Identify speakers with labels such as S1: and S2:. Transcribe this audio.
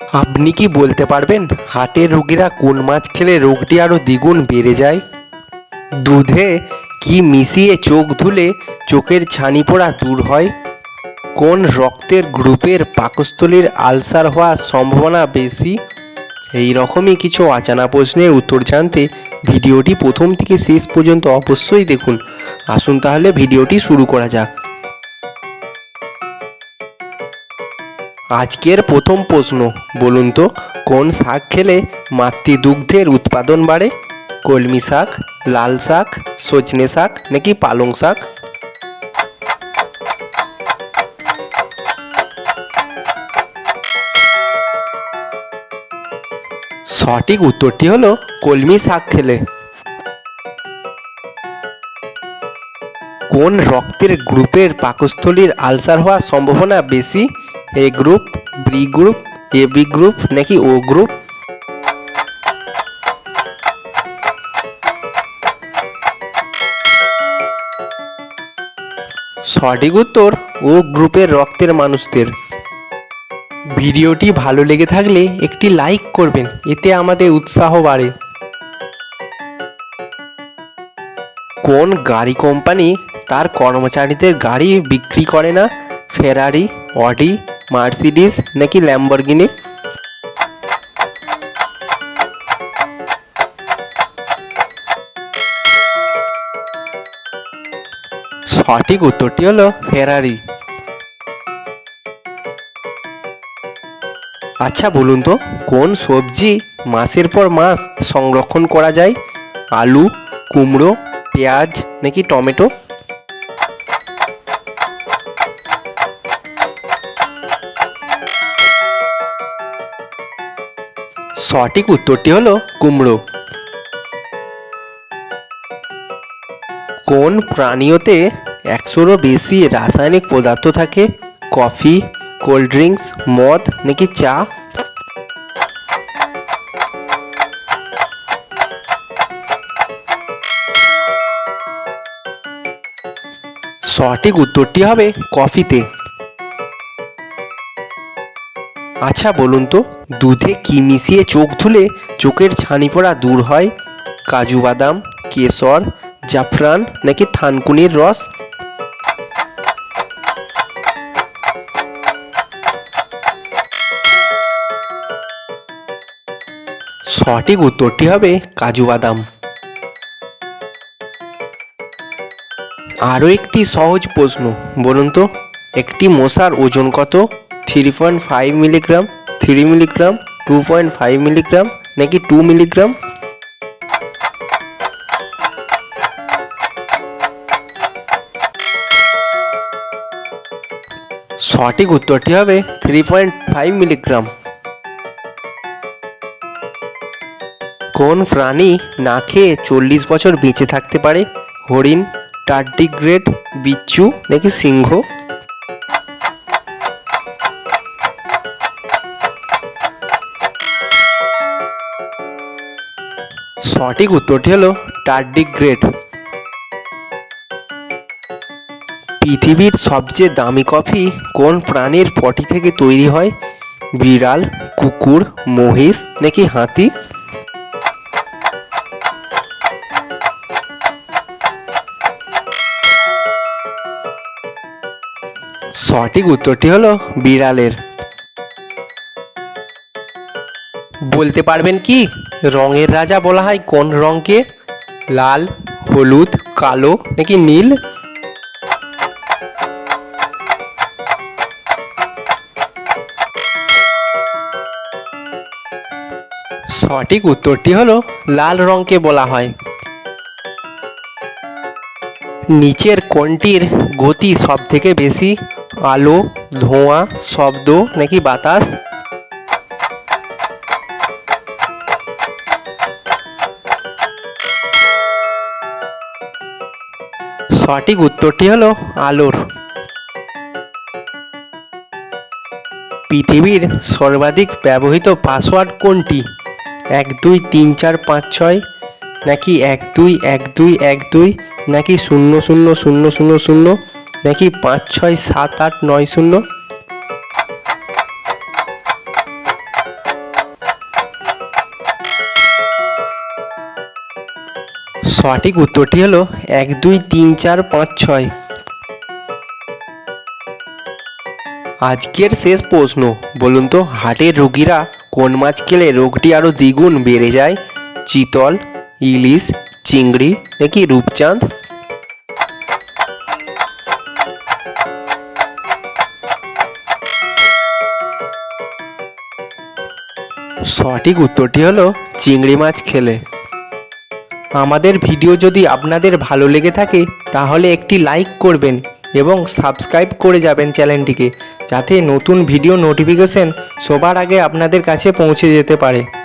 S1: আপনি কি বলতে পারবেন হাটের রোগীরা কোন মাছ খেলে রোগটি আরও দ্বিগুণ বেড়ে যায়? দুধে কি মিশিয়ে চোখ ধুলে চোখের ছানি পড়া দূর হয়? কোন রক্তের গ্রুপের পাকস্থলীর আলসার হওয়ার সম্ভাবনা বেশি? এই রকমই কিছু অজানা প্রশ্নের উত্তর জানতে ভিডিওটি প্রথম থেকে শেষ পর্যন্ত অবশ্যই দেখুন। আসুন তাহলে ভিডিওটি শুরু করা যাক। আজকের প্রথম প্রশ্ন, বলুন তো, কোন শাক খেলে মাতৃদুগ্ধের উৎপাদন বাড়ে? কলমি শাক, লাল শাক, সজনে শাক নাকি পালং শাক? সঠিক উত্তরটি হলো কলমি শাক খেলে। কোন রক্তের গ্রুপের পাকস্থলীর আলসার হওয়ার সম্ভাবনা বেশি? A group B group A B group নাকি ও গ্রুপ সঠিক উত্তর ও গ্রুপের রক্তের মানুষদের। ভিডিওটি ভালো লেগে থাকলে একটি লাইক করবেন, এতে আমাদের উৎসাহ বাড়ে। কোন গাড়ি কোম্পানি তার কর্মচারীদের গাড়ি বিক্রি করে না? ফেরারি অডি মার্সিডিস নাকি ল্যাম্বরগিনি? সঠিক উত্তরটি হলো ফেরারি। আচ্ছা বলুন তো, কোন সবজি মাসের পর মাস সংরক্ষণ করা যায়? আলু, কুমড়ো, পেঁয়াজ নাকি টমেটো? সঠিক উত্তরটি হলো কুমড়ো। কোন প্রাণীয়তে একশোরও বেশি রাসায়নিক পদার্থ থাকে? কফি, কোল্ড ড্রিঙ্কস, মদ নাকি চা? সঠিক উত্তরটি হবে কফিতে। আচ্ছা বলুন তো, দুধে কি মিশিয়ে চোখ ধুলে চোখের ছানি পড়া দূর হয়? কাজু বাদাম, কেশর, জাফরান নাকি থানকুনির রস? সঠিক উত্তরটি হবে কাজু বাদাম। আরও একটি সহজ প্রশ্ন, বলুন তো, একটি মশার ওজন কত? Three point five milligram three milligram two point five milligram নাকি টু মিলিগ্রাম সঠিক উত্তরটি হবে থ্রি পয়েন্ট ফাইভ মিলিগ্রাম কোন প্রাণী না খেয়ে চল্লিশ বছর বেঁচে থাকতে পারে? হরিণ টার্ডিগ্রেড বিচ্ছু, নাকি সিংহ? সঠিক উত্তরটি হলো টার্ডিগ্রেড পৃথিবীর সবচেয়ে দামি কফি কোন প্রাণীর পটি থেকে তৈরি হয়? বিড়াল, কুকুর, মহিষ নাকি হাতি? সঠিক উত্তরটি হলো বিড়ালের। বলতে পারবেন কি? রঙের রাজা বলা হয় কোন রঙকে? লাল, হলুদ, কালো নাকি নীল? সঠিক উত্তরটি হলো লাল রঙকে বলা হয়। নিচের কোনটির গতি সব থেকে বেশি? আলো, ধোঁয়া, শব্দ নাকি বাতাস? সঠিক উত্তরটি হলো আলোর। পৃথিবীর সর্বাধিক ব্যবহৃত পাসওয়ার্ড কোনটি? এক দুই তিন চার পাঁচ ছয়, নাকি এক দুই এক দুই এক দুই, নাকি শূন্য শূন্য শূন্য শূন্য শূন্য, নাকি পাঁচ ছয় সাত আট নয় শূন্য? সঠিক উত্তরটি হলো এক, দুই, তিন, চার, পাঁচ, ছয়। আজকের শেষ প্রশ্ন, বলুন তো হার্টের রোগীরা কোন মাছ খেলে রোগটি আরও দ্বিগুণ বেড়ে যায়? চিতল, ইলিশ, চিংড়ি নাকি রূপচাঁদ? সঠিক উত্তরটি হলো চিংড়ি মাছ খেলে। আমাদের ভিডিও যদি আপনাদের ভালো লেগে থাকে, তাহলে একটি লাইক করবেন এবং সাবস্ক্রাইব করে যাবেন চ্যানেলটিকে, যাতে নতুন ভিডিও নোটিফিকেশন সবার আগে আপনাদের কাছে পৌঁছে যেতে পারে।